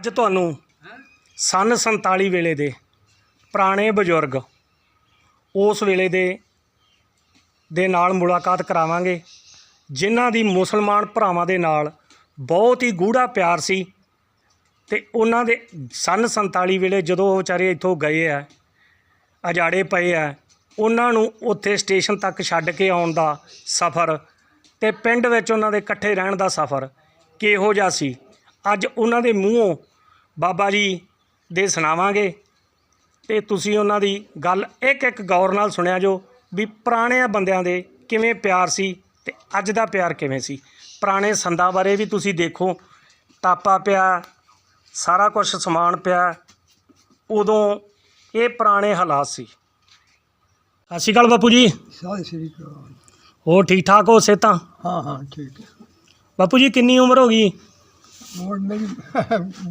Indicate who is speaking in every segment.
Speaker 1: ਅੱਜ ਤੁਹਾਨੂੰ ਸਨ 47 ਵੇਲੇ ਦੇ ਪੁਰਾਣੇ ਬਜ਼ੁਰਗ ਉਸ ਵੇਲੇ ਦੇ ਦੇ ਨਾਲ ਮੁਲਾਕਾਤ ਕਰਾਵਾਂਗੇ, ਜਿਨ੍ਹਾਂ ਦੀ ਮੁਸਲਮਾਨ ਭਰਾਵਾਂ ਦੇ ਨਾਲ ਬਹੁਤ ਹੀ ਗੂੜਾ ਪਿਆਰ ਸੀ ਤੇ ਉਹਨਾਂ ਦੇ ਸਨ 47 ਵੇਲੇ ਜਦੋਂ ਉਹ ਵਿਚਾਰੇ ਇੱਥੋਂ ਗਏ ਆ, ਅਜਾੜੇ ਪਏ ਆ, ਉਹਨਾਂ ਨੂੰ ਉੱਥੇ ਸਟੇਸ਼ਨ ਤੱਕ ਛੱਡ ਕੇ ਆਉਣ ਦਾ ਸਫ਼ਰ ਤੇ ਪਿੰਡ ਵਿੱਚ ਉਹਨਾਂ ਦੇ ਇਕੱਠੇ ਰਹਿਣ ਦਾ ਸਫ਼ਰ ਕਿਹੋ ਜਿਹਾ ਸੀ। ਅੱਜ ਉਹਨਾਂ ਦੇ ਮੂੰਹੋਂ ਬਾਬਾ ਜੀ ਦੇ ਸੁਣਾਵਾਂਗੇ ਤੇ ਤੁਸੀਂ ਉਹਨਾਂ ਦੀ ਗੱਲ ਇੱਕ ਇੱਕ ਗੌਰ ਨਾਲ ਸੁਣਿਆ ਜੋ ਵੀ ਪੁਰਾਣਿਆਂ ਬੰਦਿਆਂ ਦੇ ਕਿਵੇਂ ਪਿਆਰ ਸੀ ਤੇ ਅੱਜ ਦਾ ਪਿਆਰ ਕਿਵੇਂ ਸੀ। ਪੁਰਾਣੇ ਸੰਦਾਂ ਬਾਰੇ ਵੀ ਤੁਸੀਂ ਦੇਖੋ ਤਾਪਾ ਪਿਆ ਸਾਰਾ ਕੁਝ ਸਮਾਨ ਪਿਆ ਉਦੋਂ ਇਹ ਪੁਰਾਣੇ ਹਾਲਾਤ ਸੀ। ਸਤਿ ਸ਼੍ਰੀ ਅਕਾਲ ਬਾਪੂ ਜੀ।
Speaker 2: ਸਤਿ ਸ੍ਰੀ ਅਕਾਲ।
Speaker 1: ਹੋਰ ਠੀਕ ਠਾਕ ਹੋ ਸਿਹਤਾਂ?
Speaker 2: ਹਾਂ ਹਾਂ ਠੀਕ ਹੈ।
Speaker 1: ਬਾਪੂ ਜੀ ਕਿੰਨੀ ਉਮਰ ਹੋ ਗਈ?
Speaker 2: ਹੋਰ ਮੇਰੀ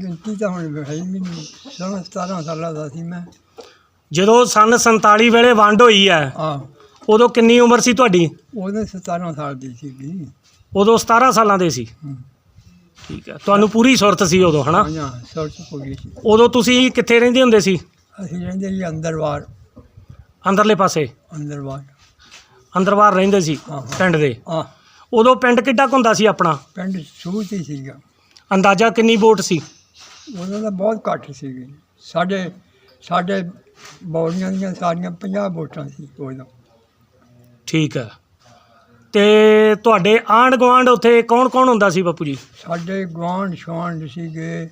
Speaker 2: ਗਿਣਤੀ ਤਾਂ ਹੁਣ ਹੈ ਹੀ ਨਹੀਂ। ਸੋਲਾਂ 17 ਸਾਲਾਂ ਦਾ ਸੀ ਮੈਂ।
Speaker 1: ਜਦੋਂ ਸਨ 47 ਵੇਲੇ ਵੰਡ ਹੋਈ ਹੈ
Speaker 2: ਹਾਂ।
Speaker 1: ਉਦੋਂ ਕਿੰਨੀ ਉਮਰ ਸੀ ਤੁਹਾਡੀ?
Speaker 2: ਉਹਦੇ 17 ਸਾਲ ਦੀ ਸੀਗੀ।
Speaker 1: ਉਦੋਂ 17 ਸਾਲਾਂ ਦੇ ਸੀ।
Speaker 2: ਹਮ।
Speaker 1: ਠੀਕ ਹੈ। ਤੁਹਾਨੂੰ ਪੂਰੀ ਸੁਰਤ ਸੀ ਉਦੋਂ ਹਨਾ?
Speaker 2: ਹਾਂ ਹਾਂ ਸੋਚ ਹੋ ਗਈ ਸੀ।
Speaker 1: ਉਦੋਂ ਤੁਸੀਂ ਕਿੱਥੇ ਰਹਿੰਦੇ ਹੁੰਦੇ ਸੀ?
Speaker 2: ਅਸੀਂ ਰਹਿੰਦੇ ਸੀ ਅੰਦਰਵਾਰ।
Speaker 1: ਅੰਦਰਲੇ ਪਾਸੇ?
Speaker 2: ਅੰਦਰਵਾਰ।
Speaker 1: ਅੰਦਰ ਬਾਹਰ ਰਹਿੰਦੇ ਸੀ
Speaker 2: ਹਾਂ, ਹਾਂ।
Speaker 1: ਪਿੰਡ ਦੇ।
Speaker 2: ਹਾਂ।
Speaker 1: ਉਦੋਂ ਪਿੰਡ ਕਿੱਡਾ ਕੁ ਹੁੰਦਾ ਸੀ ਆਪਣਾ?
Speaker 2: ਪਿੰਡ ਸੂਤ ਹੀ ਸੀਗਾ।
Speaker 1: ਅੰਦਾਜ਼ਾ ਕਿੰਨੀ ਵੋਟ ਸੀ?
Speaker 2: ਉਹਨਾਂ ਦਾ ਬਹੁਤ ਘੱਟ ਸੀਗੀ ਸਾਡੇ ਸਾਡੇ ਬੌੜੀਆਂ ਦੀਆਂ ਸਾਰੀਆਂ 50 ਵੋਟਾਂ ਸੀ ਉਦੋਂ
Speaker 1: ਠੀਕ ਹੈ। ਤੇ ਤੁਹਾਡੇ ਆਂਢ ਗੁਆਂਢ ਉੱਥੇ ਕੌਣ ਕੌਣ ਹੁੰਦਾ ਸੀ ਬਾਪੂ ਜੀ?
Speaker 2: ਸਾਡੇ ਗੁਆਂਢ ਸ਼ਵਾਂਢ ਸੀਗੇ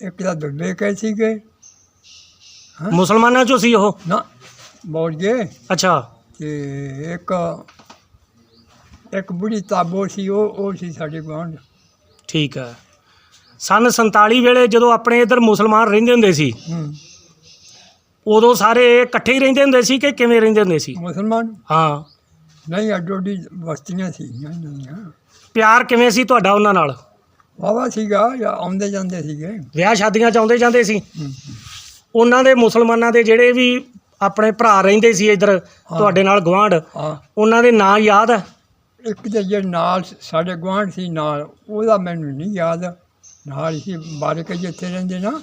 Speaker 2: ਇੱਕ ਤਾਂ ਦੁੱਲੇ ਕਹੇ ਸੀਗੇ। ਹਾਂ?
Speaker 1: ਮੁਸਲਮਾਨਾਂ ਚੋਂ ਸੀ ਉਹ?
Speaker 2: ਨਾ ਬੋਲ ਗਏ
Speaker 1: ਅੱਛਾ।
Speaker 2: ਤੇ ਇੱਕ ਇੱਕ ਬੁੜੀ ਤਾਬੋ ਸੀ ਉਹ ਉਹ ਸੀ ਸਾਡੇ ਗੁਆਂਢ।
Speaker 1: ਠੀਕ ਹੈ। ਸਨ 47 ਵੇਲੇ ਜਦੋਂ ਆਪਣੇ ਇਧਰ ਮੁਸਲਮਾਨ ਰਹਿੰਦੇ ਹੁੰਦੇ ਸੀ
Speaker 2: ਹੂੰ।
Speaker 1: ਉਦੋਂ ਸਾਰੇ ਇਕੱਠੇ ਹੀ ਰਹਿੰਦੇ ਹੁੰਦੇ ਸੀ ਕਿ ਕਿਵੇਂ ਰਹਿੰਦੇ ਹੁੰਦੇ ਸੀ?
Speaker 2: ਮੁਸਲਮਾਨ?
Speaker 1: ਹਾਂ।
Speaker 2: ਨਹੀਂ ਅੱਡੋ ਅੱਡੀ ਬਸਤੀਆਂ ਸੀ ਨਹੀਂ
Speaker 1: ਪਿਆਰ ਕਿਵੇਂ ਸੀ ਤੁਹਾਡਾ ਉਹਨਾਂ ਨਾਲ?
Speaker 2: ਵਾਵਾ ਸੀਗਾ ਜਾਂ ਆਉਂਦੇ ਜਾਂਦੇ ਸੀਗੇ।
Speaker 1: ਵਿਆਹ ਸ਼ਾਦੀਆਂ ਚ ਆਉਂਦੇ ਜਾਂਦੇ ਸੀ?
Speaker 2: ਹੂੰ।
Speaker 1: ਉਹਨਾਂ ਦੇ ਮੁਸਲਮਾਨਾਂ ਦੇ ਜਿਹੜੇ ਵੀ ਆਪਣੇ ਭਰਾ ਰਹਿੰਦੇ ਸੀ ਇਧਰ ਤੁਹਾਡੇ ਨਾਲ ਗਵਾਂਢ
Speaker 2: ਹਾਂ।
Speaker 1: ਉਹਨਾਂ ਦੇ ਨਾਂ ਯਾਦ? ਹੈ
Speaker 2: ਇੱਕ ਤੇ ਜੇ ਨਾਲ ਸਾਡੇ ਗੁਆਂਢ ਸੀ ਨਾਲ ਉਹਦਾ ਮੈਨੂੰ ਨਹੀਂ ਯਾਦ। ਨਾਲ ਸੀ ਬਾਰਕ ਜਿੱਥੇ ਰਹਿੰਦੇ ਨਾ।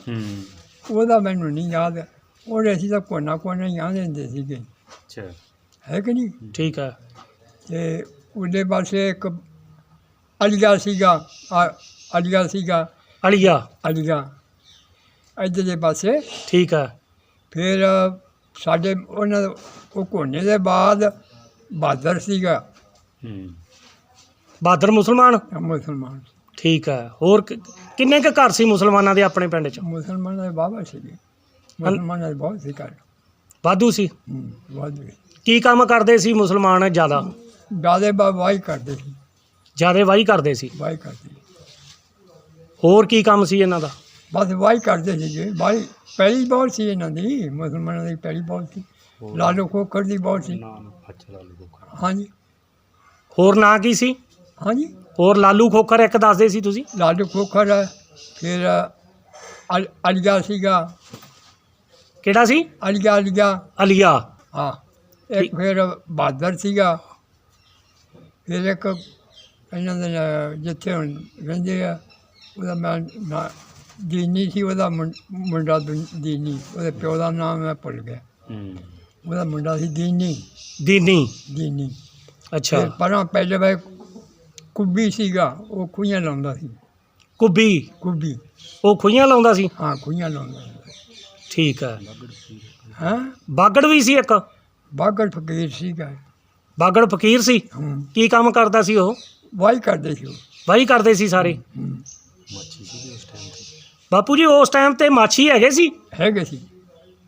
Speaker 2: ਉਹਦਾ ਮੈਨੂੰ ਨਹੀਂ ਯਾਦ। ਉਹਦੇ ਅਸੀਂ ਤਾਂ ਕੋਨਾ ਕੋਨਾ ਹੀ ਆਂਦੇ ਹੁੰਦੇ ਸੀਗੇ।
Speaker 1: ਅੱਛਾ।
Speaker 2: ਹੈ ਕਿ ਨਹੀਂ?
Speaker 1: ਠੀਕ ਹੈ।
Speaker 2: ਤੇ ਉਹਦੇ ਪਾਸੇ ਇੱਕ ਅਲੀਆ ਸੀਗਾ। ਆ- ਅਲੀਆ ਸੀਗਾ।
Speaker 1: ਅਲੀਆ।
Speaker 2: ਅਲੀਆ। ਇੱਧਰ ਦੇ ਪਾਸੇ।
Speaker 1: ਠੀਕ ਹੈ।
Speaker 2: ਫਿਰ ਸਾਡੇ ਉਹਨਾਂ ਉਹ ਕੋਨੇ ਦੇ ਬਾਅਦ ਬਹਾਦਰ ਸੀਗਾ।
Speaker 1: ਬਾਦਰ ਮੁਸਲਮਾਨ?
Speaker 2: ਮੁਸਲਮਾਨ।
Speaker 1: ਠੀਕ ਹੈ ਹੋਰ ਕਿ- ਕਿੰਨੇ ਕੁ ਘਰ ਸੀ ਮੁਸਲਮਾਨਾਂ ਦੇ ਆਪਣੇ ਪਿੰਡ ਚ?
Speaker 2: ਮੁਸਲਮਾਨਾਂ ਦੇ ਬਾਬਾ ਸੀਗੇ ਮੁਸਲਮਾਨਾਂ ਦੇ ਬਹੁਤ ਸੀ ਘਰ।
Speaker 1: ਵਾਧੂ ਸੀ?
Speaker 2: ਹੂੰ, ਵਾਧੂ ਸੀ।
Speaker 1: ਕੀ ਕੰਮ ਕਰਦੇ ਸੀ ਮੁਸਲਮਾਨ ਜ਼ਿਆਦਾ?
Speaker 2: ਦਾਦੇ ਬਾਬਾ ਵਾਹੀ ਕਰਦੇ ਸੀ।
Speaker 1: ਜ਼ਿਆਦਾ ਵਾਹੀ ਕਰਦੇ ਸੀ?
Speaker 2: ਵਾਹੀ ਕਰਦੇ ਸੀ।
Speaker 1: ਹੋਰ ਕੀ ਕੰਮ ਸੀ ਇਹਨਾਂ ਦਾ?
Speaker 2: ਬਸ ਵਾਹੀ ਕਰਦੇ ਸੀਗੇ ਵਾਹੀ ਪਹਿਲੀ ਬਹੁਤ ਸੀ ਇਹਨਾਂ ਦੀ। ਮੁਸਲਮਾਨਾਂ ਦੀ ਪਹਿਲੀ ਬਹੁਤ ਸੀ। ਲਾਲੋ ਖੋਖਰ ਦੀ ਬਹੁਤ ਸੀ। ਹਾਂਜੀ।
Speaker 1: ਹੋਰ ਨਾਂ ਕੀ ਸੀ?
Speaker 2: ਹਾਂਜੀ।
Speaker 1: ਹੋਰ ਲਾਲੂ ਖੋਖਰ ਇੱਕ ਦੱਸਦੇ ਸੀ ਤੁਸੀਂ?
Speaker 2: ਲਾਲੂ ਖੋਖਰ ਫਿਰ ਅਲ- ਅਲੀਆ ਸੀਗਾ।
Speaker 1: ਕਿਹੜਾ ਸੀ?
Speaker 2: ਅਲੀਆ ਅਲੀਆ।
Speaker 1: ਅਲੀਆ।
Speaker 2: ਹਾਂ ਇੱਕ ਫਿਰ ਬਹਾਦਰ ਸੀਗਾ। ਫਿਰ ਇੱਕ ਇਹਨਾਂ ਦੇ ਨਾਲ ਜਿੱਥੇ ਹੁਣ ਰਹਿੰਦੇ ਆ ਉਹਦਾ ਮੈਂ ਨਾ ਦੀਨੀ ਸੀ ਉਹਦਾ ਮੁੰ- ਮੁੰਡਾ ਦੁਨ- ਦੀਨੀ ਉਹਦੇ ਪਿਓ ਦਾ ਨਾਮ ਮੈਂ ਭੁੱਲ ਗਿਆ। ਉਹਦਾ ਮੁੰਡਾ ਸੀ ਦੀਨੀ।
Speaker 1: ਦੀਨੀ।
Speaker 2: ਦੀਨੀ।
Speaker 1: ਅੱਛਾ।
Speaker 2: ਫਿਰ ਪਰਾਂ ਪਹਿਲੇ ਵੇ ਕੁੱਬੀ ਸੀਗਾ ਉਹ ਖੂਹੀਆਂ ਲਾਉਂਦਾ ਸੀ।
Speaker 1: ਕੁੱਬੀ?
Speaker 2: ਕੁੱਬੀ।
Speaker 1: ਉਹ ਖੁਈਆਂ ਲਾਉਂਦਾ ਸੀ?
Speaker 2: ਹਾਂ ਖੂਹੀਆਂ ਲਾਉਂਦਾ ਸੀ।
Speaker 1: ਠੀਕ ਹੈ
Speaker 2: ਹਾਂ?
Speaker 1: ਬਾਗੜ ਵੀ ਸੀ ਇੱਕ?
Speaker 2: ਬਾਗੜ ਫਕੀਰ ਸੀਗਾ।
Speaker 1: ਬਾਗੜ ਫਕੀਰ ਸੀ?
Speaker 2: ਹੂੰ।
Speaker 1: ਕੀ ਕੰਮ ਕਰਦਾ ਸੀ ਉਹ?
Speaker 2: ਵਾਹੀ ਕਰਦੇ ਸੀ ਉਹ।
Speaker 1: ਵਾਹੀ ਕਰਦੇ ਸੀ ਸਾਰੇ?
Speaker 2: ਹੂੰ।
Speaker 1: ਬਾਪੂ ਜੀ ਉਸ ਟਾਈਮ ਤੇ ਮਾਛੀ ਹੈਗੇ ਸੀ?
Speaker 2: ਹੈਗੇ ਸੀ।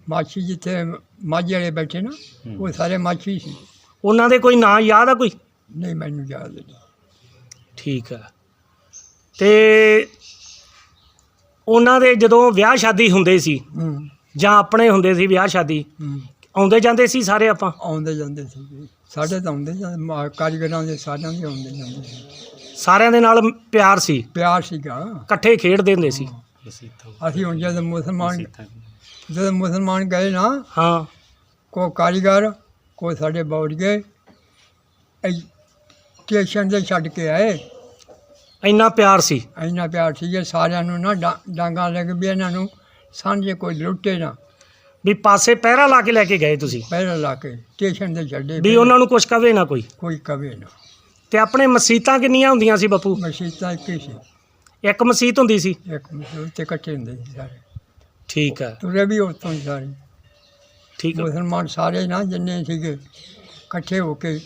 Speaker 2: ਮਾਛੀ ਜਿੱਥੇ ਮਾਝੇ ਵਾਲੇ ਬੈਠੇ ਨਾ ਉਹ ਸਾਰੇ ਮਾਛੀ ਸੀ।
Speaker 1: ਉਹਨਾਂ ਦੇ ਕੋਈ ਨਾਂ ਯਾਦ ਆ ਕੋਈ?
Speaker 2: ਨਹੀਂ ਮੈਨੂੰ ਯਾਦ ਨਹੀਂ।
Speaker 1: ਠੀਕ ਹੈ ਤੇ ਉਹਨਾਂ ਦੇ ਜਦੋਂ ਵਿਆਹ ਸ਼ਾਦੀ ਹੁੰਦੇ ਸੀ
Speaker 2: ਹੂੰ।
Speaker 1: ਜਾਂ ਆਪਣੇ ਹੁੰਦੇ ਸੀ ਵਿਆਹ ਸ਼ਾਦੀ
Speaker 2: ਹੂੰ।
Speaker 1: ਆਉਂਦੇ ਜਾਂਦੇ ਸੀ ਸਾਰੇ ਆਪਾਂ?
Speaker 2: ਆਉਂਦੇ ਜਾਂਦੇ ਸੀ। ਸਾਡੇ ਤਾਂ ਆਉਂਦੇ ਜਾਂਦੇ ਮਾ- ਕਾਰੀਗਰਾਂ ਦੇ ਸਾਰਿਆਂ ਦੇ ਆਉਂਦੇ ਜਾਂਦੇ ਸੀ।
Speaker 1: ਸਾਰਿਆਂ ਦੇ ਨਾਲ ਪਿਆਰ ਸੀ?
Speaker 2: ਪਿਆਰ ਸੀਗਾ
Speaker 1: ਇਕੱਠੇ ਖੇਡਦੇ ਹੁੰਦੇ ਸੀ?
Speaker 2: ਅਸੀਂ ਹੁਣ ਜਦ ਮੁਸਲਮਾਨ ਜਦੋਂ ਮੁਸਲਮਾਨ ਗਏ ਨਾ
Speaker 1: ਹਾਂ।
Speaker 2: ਕੋ ਕਾਰੀਗਰ ਕੋ ਸਾਡੇ ਬੌੜ ਗਏ ਸਟੇਸ਼ਨ ਤੇ ਛੱਡ ਕੇ ਆਏ।
Speaker 1: ਇੰਨਾ ਪਿਆਰ ਸੀ।
Speaker 2: ਇੰਨਾ ਪਿਆਰ ਸੀਗਾ ਸਾਰਿਆਂ ਨੂੰ ਨਾ ਡਾਂ- ਡਾਂਗਾਂ ਲੱਗ ਵੀ ਇਹਨਾਂ ਨੂੰ ਸਾਂਝੇ ਕੋਈ ਲੁੱਟੇ ਨਾ।
Speaker 1: ਵੀ ਪਾਸੇ ਪਹਿਰਾ ਲਾ ਕੇ ਲੈ ਕੇ ਗਏ ਤੁਸੀਂ?
Speaker 2: ਪਹਿਲਾਂ ਲਾ ਕੇ ਸਟੇਸ਼ਨ ਤੇ ਛੱਡੇ
Speaker 1: ਵੀ ਉਹਨਾਂ ਨੂੰ ਕੁਝ ਕਵੇ ਨਾ ਕੋਈ?
Speaker 2: ਕੋਈ ਕਵੇ ਨਾ।
Speaker 1: ਤੇ ਆਪਣੇ ਮਸੀਤਾਂ ਕਿੰਨੀਆਂ ਹੁੰਦੀਆਂ ਸੀ ਬਾਪੂ?
Speaker 2: ਮਸੀਤਾਂ ਇੱਕ ਹੀ ਸੀ।
Speaker 1: ਇੱਕ ਮਸੀਤ ਹੁੰਦੀ ਸੀ?
Speaker 2: ਇੱਕ ਮਸੀਤ ਤੇ ਇਕੱਠੇ ਹੁੰਦੇ ਸੀ ਸਾਰੇ।
Speaker 1: ਠੀਕ ਹੈ।
Speaker 2: ਤੁਰੇ ਵੀ ਉੱਥੋਂ ਹੀ ਸਾਰੇ।
Speaker 1: ਠੀਕ ਹੈ।
Speaker 2: ਮੁਸਲਮਾਨ ਸਾਰੇ ਨਾ ਜਿੰਨੇ ਸੀਗੇ ਇਕੱਠੇ ਹੋ ਕੇ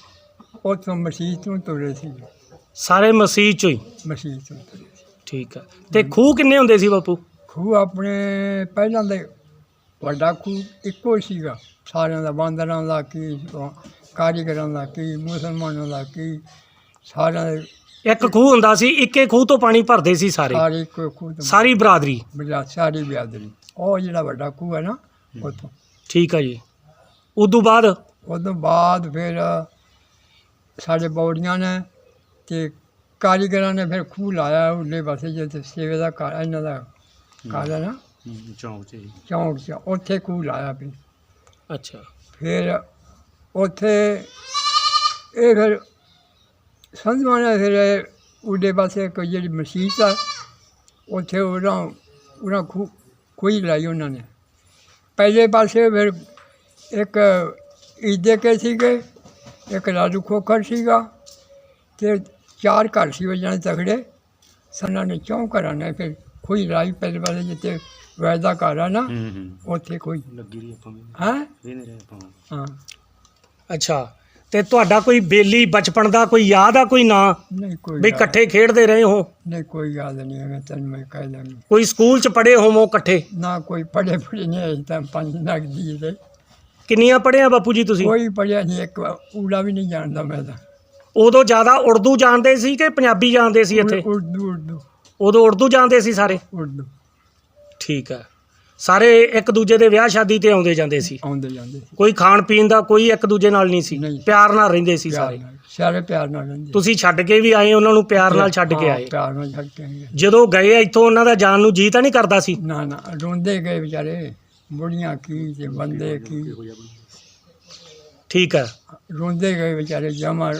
Speaker 2: ਉੱਥੋਂ ਮਸੀਤ ਨੂੰ ਤੁਰੇ ਸੀ।
Speaker 1: ਸਾਰੇ ਮਸੀਤ ਚੋਂ ਹੀ?
Speaker 2: ਮਸੀਤ ਤੋਂ ਤੁਰੇ ਸੀ।
Speaker 1: ਠੀਕ ਹੈ ਤੇ ਖੂਹ ਕਿੰਨੇ ਹੁੰਦੇ ਸੀ ਬਾਪੂ?
Speaker 2: ਖੂਹ ਆਪਣੇ ਪਹਿਲਾਂ ਦੇ ਵੱਡਾ ਖੂਹ ਇੱਕੋ ਹੀ ਸੀਗਾ। ਸਾਰਿਆਂ ਦਾ ਬਾਂਦਰਾਂ ਦਾ ਕੀ ਕਾਰੀਗਰਾਂ ਦਾ ਕੀ ਮੁਸਲਮਾਨਾਂ ਦਾ ਕੀ ਸਾਰਿਆਂ ਦੇ
Speaker 1: ਇੱਕ ਖੂਹ ਹੁੰਦਾ ਸੀ ਇੱਕੇ ਖੂਹ ਤੋਂ ਪਾਣੀ ਭਰਦੇ ਸੀ ਸਾਰੇ।
Speaker 2: ਸਾਰੇ ਇੱਕੋ ਖੂਹ ਤੋਂ
Speaker 1: ਸਾਰੀ ਬਰਾਦਰੀ।
Speaker 2: ਬਜਾ ਸਾਰੀ ਬਿਆਦਰੀ ਉਹ ਜਿਹੜਾ ਵੱਡਾ ਖੂਹ ਹੈ ਨਾ ਉੱਥੋਂ।
Speaker 1: ਠੀਕ ਹੈ ਜੀ। ਉਦੋਂ ਬਾਅਦ?
Speaker 2: ਉਦੋਂ ਬਾਅਦ ਫਿਰ ਸਾਡੇ ਬੌੜੀਆਂ ਨੇ ਤੇ ਕਾਰੀਗਰਾਂ ਨੇ ਫਿਰ ਖੂਹ ਲਾਇਆ ਉੱਲੇ ਪਾਸੇ ਜਿੱਥੇ ਸੇਵੇ ਦਾ ਘਰ ਇਹਨਾਂ ਦਾ ਘਰ ਹੈ ਨਾ
Speaker 1: ਚੌਂਕ 'ਚ
Speaker 2: ਚੌਂਕ 'ਚ ਉੱਥੇ ਖੂਹ ਲਾਇਆ ਵੀ
Speaker 1: ਅੱਛਾ।
Speaker 2: ਫਿਰ ਉੱਥੇ ਇਹ ਫਿਰ ਸੰਧਵਾਂ ਨੇ ਫਿਰ ਉੱਡੇ ਪਾਸੇ ਕੋਈ ਜਿਹੜੀ ਮਸੀਤ ਆ ਉੱਥੇ ਉਹਨਾਂ ਉਹਨਾਂ ਖੂਹੀ ਲਾਈ ਉਹਨਾਂ ਨੇ। ਪਹਿਲੇ ਪਾਸੇ ਫਿਰ ਇੱਕ ਈਦੇ ਕੇ ਸੀਗੇ ਇੱਕ ਲਾਲੂ ਖੋਖਰ ਸੀਗਾ ਤੇ ਚਾਰ ਘਰ ਸੀ ਉਹ ਜਾਣੇ ਤਗੜੇ। ਸਨਾਂ ਨੇ ਚੌਂ ਘਰਾਂ ਨੇ ਫਿਰ ਖੂਹੀ ਲਾਈ ਪਹਿਲੇ ਪਾਸੇ ਜਿੱਥੇ ਵੈਦਾ ਘਰ ਆ ਨਾ
Speaker 1: ਹੂੰ ਹੂੰ।
Speaker 2: ਉੱਥੇ ਕੋਈ
Speaker 1: ਲੱਗੀ ਰਹੀ ਆਪਾਂ
Speaker 2: ਹਾਂ?
Speaker 1: ਵੀ ਨਹੀਂ ਰਹੇ ਆਪਾਂ
Speaker 2: ਹਾਂ।
Speaker 1: ਅੱਛਾ ਤੇ ਤੁਹਾਡਾ ਕੋਈ ਬੇਲੀ ਬਚਪਨ ਦਾ ਕੋਈ ਯਾਦ ਆ ਕੋਈ ਨਾਂ?
Speaker 2: ਨਹੀਂ ਕੋਈ
Speaker 1: ਵੀ
Speaker 2: ਯਾਦ-
Speaker 1: ਇਕੱਠੇ ਖੇਡਦੇ ਰਹੇ ਹੋ?
Speaker 2: ਨਹੀਂ ਕੋਈ ਯਾਦ ਨਹੀਂ ਹੈ ਤੈਨੂੰ ਮੈਂ ਕਹਿ ਦਾਂਗੀ
Speaker 1: ਕੋਈ ਸਕੂਲ 'ਚ ਪੜ੍ਹੇ ਹੋਵੋ ਇਕੱਠੇ?
Speaker 2: ਨਾ ਕੋਈ ਪੜ੍ਹੇ ਪੜ੍ਹੇ ਨਹੀਂ ਅਜੇ ਤਾਂ ਪੰਜ ਲੱਗ ਦੀ ਦੇ।
Speaker 1: ਕਿੰਨੀਆਂ ਪੜ੍ਹੇ ਆ ਬਾਪੂ ਜੀ ਤੁਸੀਂ?
Speaker 2: ਕੋਈ ਪੜ੍ਹਿਆ ਨਹੀਂ ਇੱਕ ਊੜਾ ਵੀ ਨਹੀਂ ਜਾਣਦਾ ਮੈਂ ਤਾਂ।
Speaker 1: ਉਦੋਂ ਜ਼ਿਆਦਾ ਉਰਦੂ ਜਾਣਦੇ ਸੀ ਕਿ ਪੰਜਾਬੀ ਜਾਣਦੇ ਸੀ ਇੱਥੇ?
Speaker 2: ਉਰਦੂ ਉਰਦੂ।
Speaker 1: ਉਦੋਂ ਉਰਦੂ ਜਾਣਦੇ ਸੀ ਸਾਰੇ?
Speaker 2: ਉਰਦੂ।
Speaker 1: ਠੀਕ ਹੈ ਸਾਰੇ ਇੱਕ ਦੂਜੇ ਦੇ ਵਿਆਹ ਸ਼ਾਦੀ ਤੇ ਆਉਂਦੇ ਜਾਂਦੇ ਸੀ?
Speaker 2: ਆਉਂਦੇ ਜਾਂਦੇ ਸੀ।
Speaker 1: ਕੋਈ ਖਾਣ ਪੀਣ ਦਾ ਕੋਈ ਇੱਕ ਦੂਜੇ ਨਾਲ ਨਹੀਂ ਸੀ?
Speaker 2: ਨਹੀਂ।
Speaker 1: ਪਿਆਰ ਨਾਲ ਰਹਿੰਦੇ ਸੀ
Speaker 2: ਪਿਆਰ
Speaker 1: ਸਾਰੇ?
Speaker 2: ਨਾਲ। ਸਾਰੇ ਪਿਆਰ ਨਾਲ ਰਹਿੰਦੇ
Speaker 1: ਤੁਸੀਂ ਛੱਡ ਕੇ ਵੀ ਆਏ ਉਹਨਾਂ ਨੂੰ ਪਿਆਰ ਨਾਲ ਛੱਡ ਕੇ
Speaker 2: ਹਾਂ,
Speaker 1: ਆਏ?
Speaker 2: ਪਿਆਰ ਨਾਲ ਛੱਡ ਕੇ ਆਏ।
Speaker 1: ਜਦੋਂ ਗਏ ਇੱਥੋਂ ਉਹਨਾਂ ਦਾ ਜਾਣ ਨੂੰ ਜੀ ਤਾਂ ਨਹੀਂ ਕਰਦਾ ਸੀ?
Speaker 2: ਨਾ ਨਾ। ਰੋਂਦੇ ਗਏ ਵਿਚਾਰੇ। ਬੁੜੀਆਂ ਕੀ ਤੇ ਬੰਦੇ ਕੀ?
Speaker 1: ਠੀਕ ਹੈ
Speaker 2: ਰੋਂਦੇ ਗਏ ਵਿਚਾਰੇ ਜਮਾ।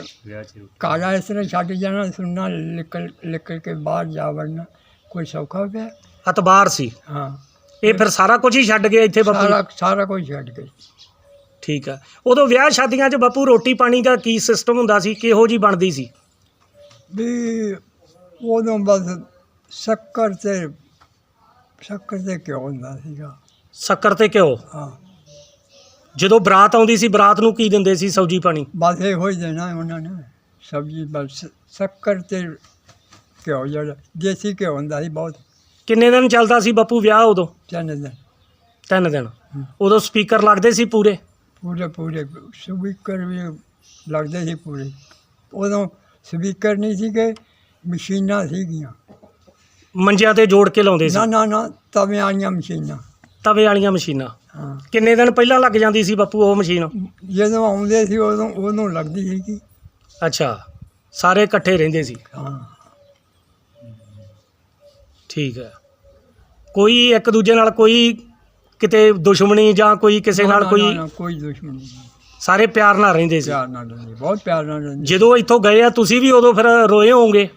Speaker 2: ਕਾਲਾ ਇਸ ਤਰ੍ਹਾਂ ਛੱਡ ਜਾਣਾ ਸੁਣਨਾ ਨਿਕਲ ਨਿਕਲ ਕੇ ਬਾਹਰ ਜਾ ਵੜਨਾ ਕੋਈ ਸੌਖਾ ਪਿਆ?
Speaker 1: ਅਤਬਾਰ ਸੀ।
Speaker 2: ਹਾਂ।
Speaker 1: ਇਹ ਫਿਰ ਸਾਰਾ ਕੁਝ ਹੀ ਛੱਡ ਗਏ ਇੱਥੇ ਬਾਪੂ?
Speaker 2: ਸਾਰਾ ਸਾਰਾ ਕੁਝ ਛੱਡ ਗਏ।
Speaker 1: ਠੀਕ ਹੈ ਉਦੋਂ ਵਿਆਹ ਸ਼ਾਦੀਆਂ 'ਚ ਬਾਪੂ ਰੋਟੀ ਪਾਣੀ ਦਾ ਕੀ ਸਿਸਟਮ ਹੁੰਦਾ ਸੀ? ਕਿਹੋ ਜੀ ਬਣਦੀ ਸੀ?
Speaker 2: ਵੀ ਉਦੋਂ ਬਸ ਸ਼ੱਕਰ ਤੇ ਸ਼ੱਕਰ ਤੇ ਕਿਉਂ ਹੁੰਦਾ ਸੀਗਾ।
Speaker 1: ਸ਼ੱਕਰ ਤੇ ਘਿਓ।
Speaker 2: ਹਾਂ।
Speaker 1: ਜਦੋਂ ਬਰਾਤ ਆਉਂਦੀ ਸੀ ਬਰਾਤ ਨੂੰ ਕੀ ਦਿੰਦੇ ਸੀ ਸਬਜੀ ਪਾਣੀ?
Speaker 2: ਬਸ ਇਹੋ ਹੀ ਦੇਣਾ ਉਹਨਾਂ ਨੇ ਸਬਜ਼ੀ ਬਸ ਸ਼ੱਕਰ ਤੇ ਘਿਓ ਜਿਹੜਾ ਦੇਸੀ ਘਿਓ ਹੁੰਦਾ ਸੀ ਬਹੁਤ।
Speaker 1: ਕਿੰਨੇ ਦਿਨ ਚੱਲਦਾ ਸੀ ਬਾਪੂ ਵਿਆਹ ਉਦੋਂ?
Speaker 2: ਤਿੰਨ ਦਿਨ।
Speaker 1: ਤਿੰਨ ਦਿਨ। ਉਦੋਂ ਸਪੀਕਰ ਲੱਗਦੇ ਸੀ ਪੂਰੇ?
Speaker 2: ਪੂਰੇ ਪੂਰੇ। ਸਪੀਕਰ ਵੀ ਲੱਗਦੇ ਸੀ ਪੂਰੇ। ਉਦੋਂ ਸਪੀਕਰ ਨਹੀਂ ਸੀਗੇ ਮਸ਼ੀਨਾਂ ਸੀਗੀਆਂ।
Speaker 1: ਮੰਜਿਆਂ ਤੇ ਜੋੜ ਕੇ ਲਾਉਂਦੇ ਸੀ?
Speaker 2: ਨਾ ਨਾ ਨਾ ਤਵਿਆਂ ਵਾਲੀਆਂ ਮਸ਼ੀਨਾਂ।
Speaker 1: ਤਵੇ ਵਾਲੀਆਂ ਮਸ਼ੀਨਾਂ।
Speaker 2: ਹਾਂ।
Speaker 1: ਕਿੰਨੇ ਦਿਨ ਪਹਿਲਾਂ ਲੱਗ ਜਾਂਦੀ ਸੀ ਬਾਪੂ ਉਹ ਮਸ਼ੀਨ?
Speaker 2: ਜਦੋਂ ਆਉਂਦੇ ਸੀ ਉਦੋਂ ਉਦੋਂ ਲੱਗਦੀ ਸੀਗੀ
Speaker 1: ਅੱਛਾ ਸਾਰੇ ਇਕੱਠੇ ਰਹਿੰਦੇ ਸੀ।
Speaker 2: ਹਾਂ।
Speaker 1: ਠੀਕ ਹੈ। ਕੋਈ ਇੱਕ ਦੂਜੇ ਨਾਲ ਕੋਈ ਕਿਤੇ ਦੁਸ਼ਮਣੀ ਜਾਂ ਕੋਈ ਕਿਸੇ ਨਾਲ
Speaker 2: ਨਾ,
Speaker 1: ਕੋਈ
Speaker 2: ਨਾ, ਨਾ, ਕੋਈ ਦੁਸ਼ਮਣੀ ਨਹੀਂ।
Speaker 1: ਸਾਰੇ ਪਿਆਰ ਨਾਲ ਰਹਿੰਦੇ ਸੀ।
Speaker 2: ਪਿਆਰ ਨਾਲ ਰਹਿੰਦੇ ਬਹੁਤ ਪਿਆਰ ਨਾਲ ਰਹਿੰਦੇ।
Speaker 1: ਜਦੋਂ ਇੱਥੋਂ ਗਏ ਆ ਤੁਸੀਂ ਵੀ ਉਦੋਂ ਫਿਰ ਰੋਏ ਹੋਵੋਗੇ?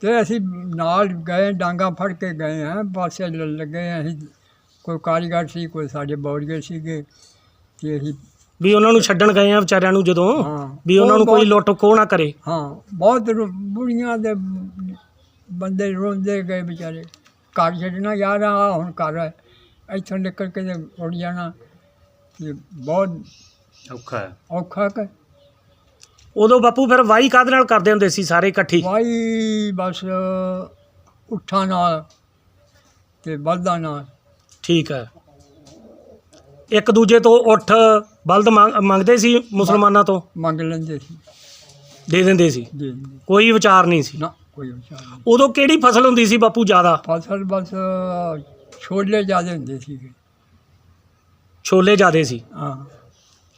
Speaker 2: ਤੇ ਅਸੀਂ ਨਾਲ ਗਏ ਡਾਂਗਾ ਫੜ ਕੇ ਗਏ ਹਾਂ ਪਾਸੇ ਲ- ਲੱਗੇ ਹਾਂ ਅਸੀਂ ਕੋਈ ਕਾਰੀਗਰ ਸੀ ਕੋਈ ਸਾਡੇ ਬੌੜੀਏ ਸੀਗੇ ਤੇ ਅਸੀਂ
Speaker 1: ਵੀ ਉਹਨਾਂ ਨੂੰ ਛੱਡਣ ਗਏ ਆ ਵਿਚਾਰਿਆਂ ਨੂੰ ਜਦੋਂ?
Speaker 2: ਹਾਂ।
Speaker 1: ਵੀ ਉਹਨਾਂ ਨੂੰ ਕੋਈ ਲੁੱਟ ਖੋਹ ਨਾ ਕਰੇ?
Speaker 2: ਹਾਂ ਬਹੁਤ ਰੋ- ਬੁੜੀਆਂ ਦੇ ਬੰਦੇ ਰੋਂਦੇ ਗਏ ਵਿਚਾਰੇ। ਘਰ ਛੱਡਣਾ ਯਾਰ ਆ ਹੁਣ ਘਰ ਹੈ ਇੱਥੋਂ ਨਿਕਲ ਕੇ ਤੇ ਉੱਡ ਜਾਣਾ। ਤੇ ਬਹੁਤ
Speaker 1: ਔਖਾ ਹੈ।
Speaker 2: ਔਖਾ ਕਿ
Speaker 1: ਉਦੋਂ ਬਾਪੂ ਫਿਰ ਵਾਈ ਕਾਹਦੇ ਨਾਲ ਕਰਦੇ ਹੁੰਦੇ ਸੀ ਸਾਰੇ ਇਕੱਠੀ?
Speaker 2: ਵਾਈ ਬਸ ਉੱਠਾਂ ਨਾਲ ਤੇ ਬਲਦਾਂ ਨਾਲ।
Speaker 1: ਠੀਕ ਹੈ। ਇੱਕ ਦੂਜੇ ਤੋਂ ਉੱਠ ਬਲਦ ਮੰਗ- ਮੰਗਦੇ ਸੀ ਮੁਸਲਮਾਨਾਂ ਤੋਂ?
Speaker 2: ਮੰਗ ਲੈਂਦੇ ਸੀ।
Speaker 1: ਦੇ ਦਿੰਦੇ ਸੀ। ਕੋਈ ਵਿਚਾਰ ਨਹੀਂ ਸੀ।
Speaker 2: ਨਾ ਕੋਈ ਵਿਚਾਰ ਨਹੀਂ।
Speaker 1: ਉਦੋਂ ਕਿਹੜੀ ਫਸਲ ਹੁੰਦੀ ਸੀ ਬਾਪੂ ਜ਼ਿਆਦਾ?
Speaker 2: ਫਸਲ ਬਸ ਛੋਲੇ ਜ਼ਿਆਦਾ ਹੁੰਦੇ ਸੀਗੇ
Speaker 1: ਛੋਲੇ ਜ਼ਿਆਦੇ ਸੀ।
Speaker 2: ਹਾਂ।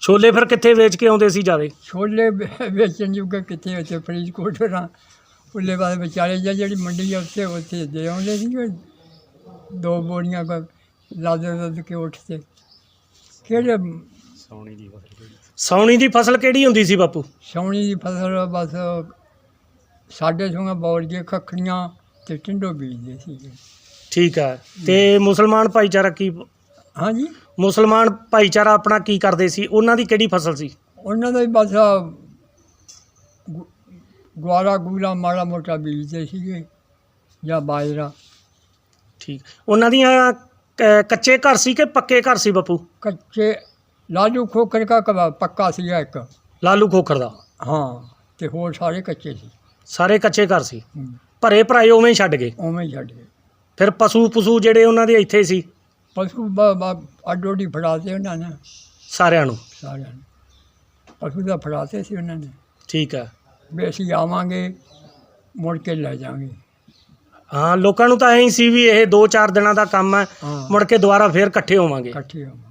Speaker 1: ਛੋਲੇ ਫਿਰ ਕਿੱਥੇ ਵੇਚ ਕੇ ਆਉਂਦੇ ਸੀ ਜ਼ਿਆਦੇ?
Speaker 2: ਛੋਲੇ ਵੇ- ਵੇਚਣ ਜੋਗੇ ਕਿੱਥੇ ਉੱਥੇ ਫਰੀਦਕੋਟ ਰਾਂ? ਉੱਲੇ ਬਾਅਦ ਵਿਚਾਰੇ ਜਾਂ ਜਿਹੜੀ ਮੰਡੀ ਆ ਉੱਥੇ ਉੱਥੇ ਦੇ ਆਉਂਦੇ ਸੀਗੇ ਦੋ ਬੋਰੀਆਂ ਕੋ ਲੱਦ ਲੱਦ ਕੇ ਉੱਠਦੇ ਕਿਹੜੇ
Speaker 1: ਸੌਣੀ ਦੀ ਫਸਲ ਕਿਹੜੀ? ਹੁੰਦੀ ਸੀ ਬਾਪੂ?
Speaker 2: ਸੌਣੀ ਦੀ ਫਸਲ ਬਸ ਸਾਡੇ ਸੋਂਗਾ ਬੌਲ ਜੇ ਖੱਖੜੀਆਂ ਤੇ ਟਿੰਡੋ ਬੀਜਦੇ ਸੀਗੇ।
Speaker 1: ਠੀਕ ਹੈ ਤੇ ਮੁਸਲਮਾਨ ਭਾਈਚਾਰਾ ਕੀ
Speaker 2: ਹਾਂਜੀ?
Speaker 1: ਮੁਸਲਮਾਨ ਭਾਈਚਾਰਾ ਆਪਣਾ ਕੀ ਕਰਦੇ ਸੀ? ਉਹਨਾਂ ਦੀ ਕਿਹੜੀ ਫਸਲ ਸੀ?
Speaker 2: ਉਹਨਾਂ ਦਾ ਬਸ ਗੁਆਰਾ ਗੂਲਾ ਮਾੜਾ ਮੋਟਾ ਬੀਜਦੇ ਸੀਗੇ ਜਾਂ ਬਾਜਰਾ।
Speaker 1: ਠੀਕ। ਉਹਨਾਂ ਦੀਆਂ ਕ- ਕੱਚੇ ਘਰ ਸੀ ਕਿ ਪੱਕੇ ਘਰ ਸੀ ਬਾਪੂ?
Speaker 2: ਕੱਚੇ ਲਾਲੂ ਖੋਖਰ ਕਬਾ ਪੱਕਾ ਸੀਗਾ ਇੱਕ।
Speaker 1: ਲਾਲੂ ਖੋਖਰ ਦਾ?
Speaker 2: ਹਾਂ ਤੇ ਹੋਰ ਸਾਰੇ ਕੱਚੇ ਸੀ।
Speaker 1: ਸਾਰੇ ਕੱਚੇ ਘਰ ਸੀ? ਭਰੇ ਭਰਾਏ ਉਵੇਂ ਹੀ ਛੱਡ ਗਏ?
Speaker 2: ਉਵੇਂ ਹੀ ਛੱਡ ਗਏ।
Speaker 1: ਫਿਰ ਪਸ਼ੂ ਪਸ਼ੂ ਜਿਹੜੇ ਉਹਨਾਂ ਦੇ ਇੱਥੇ ਸੀ?
Speaker 2: ਬ- ਅੱਡੋ ਅੱਡੀ ਫੜਾਤੇ ਉਹਨਾਂ ਨੇ।
Speaker 1: ਸਾਰਿਆਂ ਨੂੰ?
Speaker 2: ਸਾਰਿਆਂ ਨੇ। ਪਸ਼ੂ ਦਾ ਫੜਾਤੇ ਸੀ ਉਹਨਾਂ ਨੇ।
Speaker 1: ਠੀਕ ਹੈ।
Speaker 2: ਵੀ ਅਸੀਂ ਆਵਾਂਗੇ ਮੁੜ ਕੇ ਲੈ ਜਾਵਾਂਗੇ।
Speaker 1: ਹਾਂ ਲੋਕਾਂ ਨੂੰ ਤਾਂ ਐਂ ਸੀ ਵੀ ਇਹ 2-4 ਦਿਨਾਂ ਦਾ ਕੰਮ ਹੈ
Speaker 2: ਹਾਂ।
Speaker 1: ਮੁੜ ਕੇ ਦੁਬਾਰਾ ਫੇਰ ਇਕੱਠੇ ਹੋਵਾਂਗੇ।
Speaker 2: ਇਕੱਠੇ ਹੋਵਾਂਗੇ।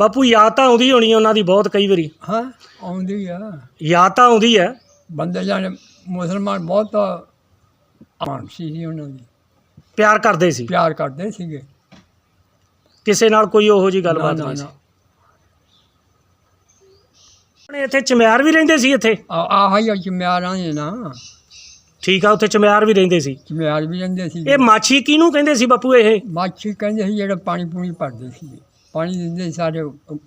Speaker 1: ਬਾਪੂ ਯਾਦ ਤਾਂ ਆਉਂਦੀ ਹੋਣੀ ਉਹਨਾਂ ਦੀ ਬਹੁਤ ਕਈ ਵਾਰੀ।
Speaker 2: ਹਾਂ ਆਉਂਦੀ ਆ।
Speaker 1: ਯਾਦ ਤਾਂ ਆਉਂਦੀ ਹੈ।
Speaker 2: ਬੰਦੇ ਜਾਣੇ ਮੁਸਲਮਾਨ ਬਹੁਤ ਮਾਨਸੀ ਸੀ ਉਹਨਾਂ ਦੀ।
Speaker 1: ਪਿਆਰ ਕਰਦੇ ਸੀ।
Speaker 2: ਪਿਆਰ ਕਰਦੇ ਸੀਗੇ।
Speaker 1: ਕਿਸੇ ਨਾਲ ਕੋਈ ਉਹੋ ਜੀ ਗੱਲਬਾਤ
Speaker 2: ਨਾ,
Speaker 1: ਨਹੀਂ
Speaker 2: ਨਾ,
Speaker 1: ਸੀ ਆਪਣੇ ਇੱਥੇ ਚਮਿਆਰ ਵੀ ਰਹਿੰਦੇ ਸੀ ਇੱਥੇ?
Speaker 2: ਆ ਆਹ ਹੀ ਚਮਿਆਰਾਂ ਨੇ ਨਾ।
Speaker 1: ਠੀਕ ਆ ਉੱਥੇ ਚਮਿਆਰ ਵੀ ਰਹਿੰਦੇ ਸੀ।
Speaker 2: ਚਮਿਆਰ ਵੀ ਰਹਿੰਦੇ ਸੀ।
Speaker 1: ਇਹ ਮਾਛੀ ਕਿਹਨੂੰ ਕਹਿੰਦੇ ਸੀ ਬਾਪੂ ਇਹ?
Speaker 2: ਮਾਛੀ ਕਹਿੰਦੇ ਸੀ ਜਿਹੜਾ ਪਾਣੀ ਪੂਣੀ ਭਰਦੇ ਸੀ। ਪਾਣੀ ਦਿੰਦੇ ਸੀ ਸਾਰੇ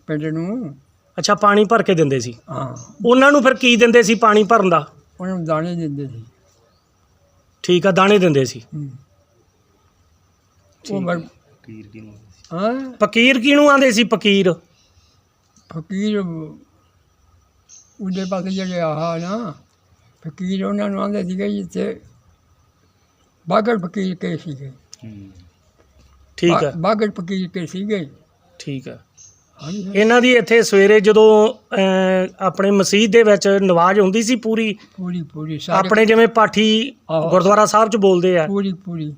Speaker 2: ਪਿੰਡ ਨੂੰ।
Speaker 1: ਅੱਛਾ ਪਾਣੀ ਭਰ ਕੇ ਦਿੰਦੇ ਸੀ।
Speaker 2: ਹਾਂ।
Speaker 1: ਉਹਨਾਂ ਨੂੰ ਫਿਰ ਕੀ ਦਿੰਦੇ ਸੀ ਪਾਣੀ ਭਰਨ ਦਾ?
Speaker 2: ਉਹਨਾਂ ਨੂੰ ਦਾਣੇ ਦਿੰਦੇ ਸੀ।
Speaker 1: ਠੀਕ ਆ ਦਾਣੇ ਦਿੰਦੇ ਸੀ।
Speaker 2: ਹੂੰ। ਉਹ ਮਰ ਹਾਂ?
Speaker 1: ਫਕੀਰ ਕਿਹਨੂੰ ਆਂਦੇ ਸੀ ਫਕੀਰ
Speaker 2: ਫਕੀਰ ਉਹਦੇ ਪਾਸੇ ਜਿਹੜੇ ਆਹ ਨਾ ਫਕੀਰ ਉਹਨਾਂ ਨੂੰ ਆਂਦੇ ਸੀਗੇ ਜਿੱਥੇ ਬਾਗੜ ਫਕੀਰ ਕੇ ਸੀਗੇ।
Speaker 1: ਠੀਕ
Speaker 2: ਬਾ- ਬਾਗੜ ਫਕੀਰ ਕੇ ਸੀਗੇ।
Speaker 1: ਠੀਕ
Speaker 2: ਹਾਂਜੀ
Speaker 1: ਇਹਨਾਂ ਦੀ ਇੱਥੇ ਸਵੇਰੇ ਜਦੋਂ ਆਪਣੇ ਮਸਜਿਦ ਦੇ ਵਿੱਚ ਨਵਾਜ਼ ਹੁੰਦੀ ਸੀ ਪੂਰੀ
Speaker 2: ਪੂਰੀ ਪੂਰੀ ਸਾਰੇ
Speaker 1: ਆਪਣੇ ਜਿਵੇਂ ਪਾਠੀ। ਗੁਰਦੁਆਰਾ ਸਾਹਿਬ 'ਚ ਬੋਲਦੇ ਆ।
Speaker 2: ਪੂਰੀ ਪੂਰੀ।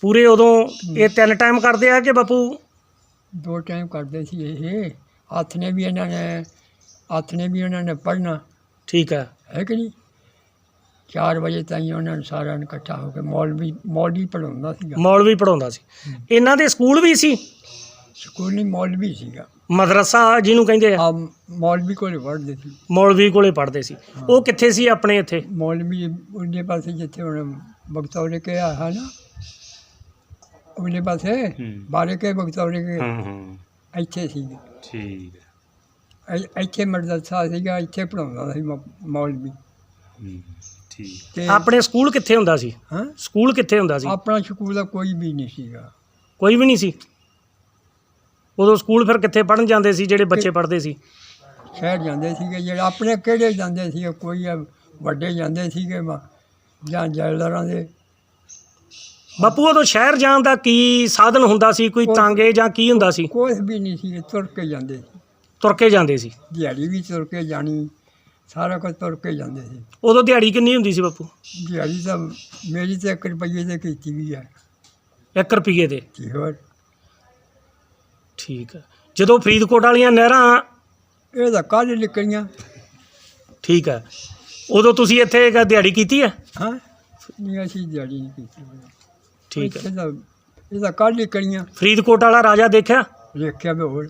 Speaker 1: ਪੂਰੇ ਉਦੋਂ ਇਹ ਤਿੰਨ ਟਾਈਮ ਕਰਦੇ ਆ ਕਿ ਬਾਪੂ?
Speaker 2: ਦੋ ਟਾਈਮ ਕਰਦੇ ਸੀ ਇਹ। ਹੱਥ ਨੇ ਵੀ ਇਹਨਾਂ ਨੇ ਹੱਥ ਨੇ ਵੀ ਉਹਨਾਂ ਨੇ ਪੜ੍ਹਨਾ।
Speaker 1: ਠੀਕ ਆ।
Speaker 2: ਹੈ ਕਿ ਨਹੀਂ? 4 ਵਜੇ ਤਾਈਂ ਉਹਨਾਂ ਨੇ ਸਾਰਿਆਂ ਨੇ ਇਕੱਠਾ ਹੋ ਕੇ ਮੌਲਵੀ ਮੌਲਵੀ ਪੜਾਉਂਦਾ ਸੀਗਾ।
Speaker 1: ਮੌਲਵੀ ਪੜਾਉਂਦਾ ਸੀ। ਇਹਨਾਂ ਦੇ ਸਕੂਲ ਵੀ ਸੀ?
Speaker 2: ਸਕੂਲ ਨਹੀਂ ਮੌਲਵੀ ਸੀਗਾ।
Speaker 1: ਮਦਰਸਾ ਜਿਹਨੂੰ ਕਹਿੰਦੇ ਆ?
Speaker 2: ਆ ਮੌਲਵੀ ਕੋਲ ਪੜ੍ਹਦੇ ਸੀ।
Speaker 1: ਮੌਲਵੀ ਕੋਲੇ ਪੜ੍ਹਦੇ ਸੀ। ਉਹ ਕਿੱਥੇ ਸੀ ਆਪਣੇ ਇੱਥੇ?
Speaker 2: ਮੌਲਵੀ ਉਹਦੇ ਪਾਸੇ ਜਿੱਥੇ ਹੁਣ ਬਗਤੌਰੇ ਕੇ ਆ ਹੈ ਨਾ? ਉਹਦੇ ਪਾਸੇ? ਬਾਰੇ ਕੇ ਬਗਤੌਰੇ ਕੇ। ਇੱਥੇ ਸੀ।
Speaker 3: ਠੀਕ
Speaker 2: ਇੱਥੇ ਮਦਰਸਾ ਸੀਗਾ ਇੱਥੇ ਪੜਾਉਂਦਾ ਸੀ ਮੌਲਵੀ।
Speaker 3: ਹੈ। ਠੀਕ
Speaker 2: ਤੇ
Speaker 1: ਆਪਣੇ ਸਕੂਲ ਕਿੱਥੇ ਹੁੰਦਾ ਸੀ?
Speaker 2: ਹਾਂ?
Speaker 1: ਸਕੂਲ ਕਿੱਥੇ ਹੁੰਦਾ ਸੀ?
Speaker 2: ਆਪਣਾ ਸਕੂਲ ਦਾ ਕੋਈ ਵੀ ਨਹੀਂ ਸੀਗਾ।
Speaker 1: ਕੋਈ ਵੀ ਨਹੀਂ ਸੀ? ਉਦੋਂ ਸਕੂਲ ਫਿਰ ਕਿੱਥੇ ਪੜਨ ਜਾਂਦੇ ਸੀ ਜਿਹੜੇ ਬੱਚੇ ਪੜ੍ਹਦੇ ਸੀ?
Speaker 2: ਸ਼ਹਿਰ ਜਾਂਦੇ ਸੀਗੇ ਜਿਹੜੇ ਆਪਣੇ ਕਿਹੜੇ ਜਾਂਦੇ ਸੀ ਕੋਈ ਆ ਵੱਡੇ ਜਾਂਦੇ ਸੀਗੇ ਵਾ ਜਾਂ ਜੈਲਦਾਰਾਂ ਦੇ।
Speaker 1: ਬਾਪੂ ਉਦੋਂ ਸ਼ਹਿਰ ਜਾਣ ਦਾ ਕੀ ਸਾਧਨ ਹੁੰਦਾ ਸੀ? ਕੋਈ ਤਾਂਗੇ ਜਾਂ ਕੀ ਹੁੰਦਾ ਸੀ?
Speaker 2: ਕੋਈ ਵੀ ਨਹੀਂ ਸੀ ਤੁਰ ਕੇ ਜਾਂਦੇ ਸੀ।
Speaker 1: ਤੁਰ ਕੇ ਜਾਂਦੇ ਸੀ।
Speaker 2: ਦਿਹਾੜੀ ਵੀ ਤੁਰ ਕੇ ਜਾਣੀ। ਸਾਰਾ ਕੁਝ ਤੁਰ ਕੇ ਜਾਂਦੇ ਸੀ।
Speaker 1: ਉਦੋਂ ਦਿਹਾੜੀ ਕਿੰਨੀ ਹੁੰਦੀ ਸੀ ਬਾਪੂ?
Speaker 2: ਦਿਹਾੜੀ ਤਾਂ ਮੇਰੀ ਤਾਂ 1 ਰੁਪਈਏ ਤੇ ਕੀਤੀ ਵੀ ਹੈ
Speaker 1: 1 ਰੁਪਏ ਦੇ
Speaker 2: ਤੇ ਹੋਰ।
Speaker 1: ਠੀਕ ਹੈ ਜਦੋਂ ਫਰੀਦਕੋਟ ਵਾਲੀਆਂ ਨਹਿਰਾਂ
Speaker 2: ਇਹ ਤਾਂ ਕੱਲ੍ਹ ਨਿਕਲੀਆਂ।
Speaker 1: ਠੀਕ ਹੈ ਉਦੋਂ ਤੁਸੀਂ ਇੱਥੇ ਇੱਕ ਦਿਹਾੜੀ ਕੀਤੀ ਹੈ
Speaker 2: ਹਾਂ। ਨਹੀਂ ਅਸੀਂ ਦਿਹਾੜੀ ਨਹੀਂ ਕੀਤੀ।
Speaker 1: ਠੀਕ ਹੈ
Speaker 2: ਇੱਥੇ ਤਾਂ ਇਹ ਤਾਂ ਕੱਲ੍ਹ ਨਿਕਲੀਆਂ।
Speaker 1: ਫਰੀਦਕੋਟ ਵਾਲਾ ਰਾਜਾ ਦੇਖਿਆ?
Speaker 2: ਵੀ ਹੋਰ।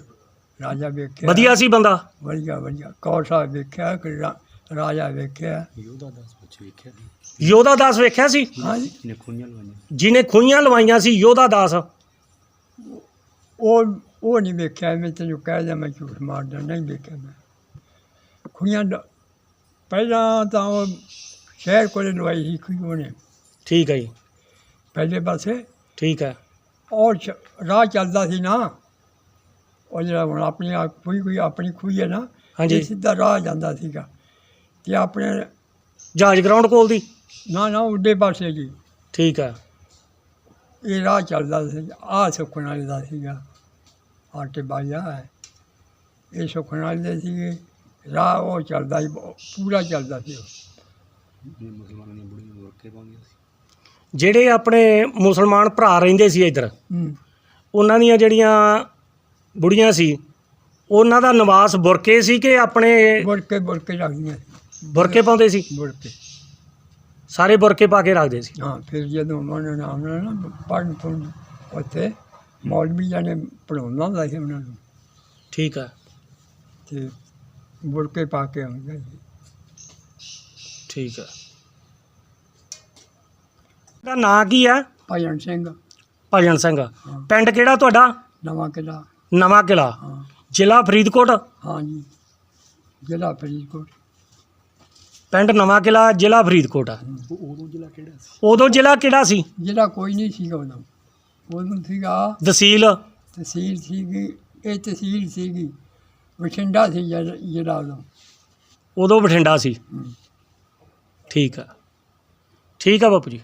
Speaker 2: ਰਾਜਾ ਵੇਖਿਆ।
Speaker 1: ਵਧੀਆ ਸੀ ਬੰਦਾ?
Speaker 2: ਵਧੀਆ ਵਧੀਆ। ਕੌਰ ਸਾਹਿਬ ਵੇਖਿਆ ਕਿ ਰਾ- ਰਾਜਾ ਵੇਖਿਆ।
Speaker 3: ਯੋਧਾ ਦਾਸ ਬੱਚੇ ਵੇਖਿਆ
Speaker 1: ਯੋਧਾ ਦਾਸ ਵੇਖਿਆ ਸੀ?
Speaker 2: ਹਾਂਜੀ।
Speaker 3: ਨੇ ਖੁੰਝਾਂ ਲਵਾਈਆਂ।
Speaker 1: ਲਵਾਈਆਂ ਸੀ ਯੋਧਾ ਦਾਸ।
Speaker 2: ਉਹ ਉਹ ਨਹੀਂ ਵੇਖਿਆ। ਮੈਂ ਤੈਨੂੰ ਕਹਿ ਦਿਆਂ ਮੈਂ ਝੂਠ ਮਾਰਦਾ ਨਹੀਂ ਵੇਖਿਆ ਮੈਂ। ਖੁਈਆਂ ਦਾ- ਪਹਿਲਾਂ ਤਾਂ ਉਹ ਸ਼ਹਿਰ ਕੋਲੇ ਲਵਾਈ ਸੀ ਖੂਹ ਉਹਨੇ।
Speaker 1: ਠੀਕ ਹੈ ਜੀ।
Speaker 2: ਪਹਿਲੇ ਪਾਸੇ।
Speaker 1: ਠੀਕ ਹੈ।
Speaker 2: ਔਰ ਚ- ਰਾਹ ਚੱਲਦਾ ਸੀ ਨਾ। ਉਹ ਜਿਹੜਾ ਹੁਣ ਆਪਣੀ ਆ- ਕੋਈ ਕੋਈ ਆਪਣੀ ਖੂਹ ਹੈ ਨਾ
Speaker 1: ਹਾਂਜੀ।
Speaker 2: ਇਹ ਸਿੱਧਾ ਰਾਹ ਜਾਂਦਾ ਸੀਗਾ। ਤੇ ਆਪਣੇ
Speaker 1: ਜਹਾਜ਼ ਗਰਾਊਂਡ ਕੋਲ ਦੀ?
Speaker 2: ਨਾ ਨਾ ਉੱਡੇ ਪਾਸੇ ਜੀ।
Speaker 1: ਠੀਕ ਹੈ
Speaker 2: ਇਹ ਰਾਹ ਚੱਲਦਾ ਸੀ ਆਹ ਸੁੱਖਣ ਵਾਲੇ ਦਾ ਸੀਗਾ। ਆਟੇ ਬਾਜਾ ਹੈ। ਇਹ ਸੁੱਖਣ ਵਾਲੇ ਦੇ ਸੀਗੇ। ਰਾਹ ਉਹ ਚੱਲਦਾ ਸੀ ਬ- ਪੂਰਾ ਚੱਲਦਾ ਸੀ ਉਹ।
Speaker 1: ਜਿਹੜੇ ਆਪਣੇ ਮੁਸਲਮਾਨ ਭਰਾ ਰਹਿੰਦੇ ਸੀ ਇੱਧਰ
Speaker 2: ਹੂੰ।
Speaker 1: ਉਹਨਾਂ ਦੀਆਂ ਜਿਹੜੀਆਂ ਬੁੜੀਆਂ ਸੀ। ਉਹਨਾਂ ਦਾ ਨਿਵਾਸ ਬੁਰਕੇ ਸੀ ਕਿ ਆਪਣੇ
Speaker 2: ਮੁੜ ਕੇ ਮੁੜ ਕੇ ਰੱਖਦੀਆਂ ਸੀ,
Speaker 1: ਬੁਰਕੇ ਪਾਉਂਦੇ ਸੀ?
Speaker 2: ਮੁੜ ਕੇ
Speaker 1: ਸਾਰੇ ਬੁਰਕੇ ਪਾ ਕੇ ਰੱਖਦੇ ਸੀ।
Speaker 2: ਹਾਂ ਫਿਰ ਜਦੋਂ ਉਹਨਾਂ ਨੇ ਆਉਣਾ ਨਾ ਪੜ੍ਹਨ ਪੜ੍ਹਨ ਉੱਥੇ ਮੌਲਵੀ ਜਾਨੇ ਪੜਾਉਂਦਾ ਹੁੰਦਾ ਸੀ ਉਹਨਾਂ ਨੂੰ।
Speaker 1: ਠੀਕ ਹੈ
Speaker 2: ਤੇ ਮੁੜ ਕੇ ਪਾ ਕੇ ਆਉਂਦਾ ਸੀ।
Speaker 1: ਠੀਕ ਹੈ ਦਾ ਨਾਂ ਕੀ ਹੈ
Speaker 2: ਭਜਨ ਸਿੰਘ।
Speaker 1: ਭਜਨ ਸਿੰਘ। ਪਿੰਡ ਕਿਹੜਾ ਤੁਹਾਡਾ?
Speaker 2: ਨਵਾਂ ਕਿਲਾ
Speaker 1: ਨਵਾਂ ਕਿਲਾ
Speaker 2: ਹਾਂ।
Speaker 1: ਜ਼ਿਲ੍ਹਾ ਫਰੀਦਕੋਟ?
Speaker 2: ਹਾਂ ਜੀ ਜ਼ਿਲ੍ਹਾ ਫਰੀਦਕੋਟ।
Speaker 1: ਪਿੰਡ ਨਵਾਂ ਕਿਲਾ ਜ਼ਿਲ੍ਹਾ ਫਰੀਦਕੋਟ ਆ।
Speaker 3: ਉਦੋਂ ਜ਼ਿਲ੍ਹਾ ਕਿਹੜਾ ਸੀ?
Speaker 1: ਉਦੋਂ ਜ਼ਿਲ੍ਹਾ ਕਿਹੜਾ ਸੀ?
Speaker 2: ਜ਼ਿਲ੍ਹਾ ਕੋਈ ਨਹੀਂ ਸੀਗਾ ਉਦੋਂ। ਉਦੋਂ ਸੀਗਾ।
Speaker 1: ਤਹਿਸੀਲ?
Speaker 2: ਤਹਿਸੀਲ ਸੀਗੀ ਇਹ ਤਹਿਸੀਲ ਸੀਗੀ। ਬਠਿੰਡਾ ਸੀ ਜ਼ਿਲ੍ਹਾ ਜ਼ਿਲ੍ਹਾ ਉਦੋਂ।
Speaker 1: ਉਦੋਂ ਬਠਿੰਡਾ ਸੀ। ਠੀਕ ਆ। ਠੀਕ ਆ ਬਾਪੂ ਜੀ।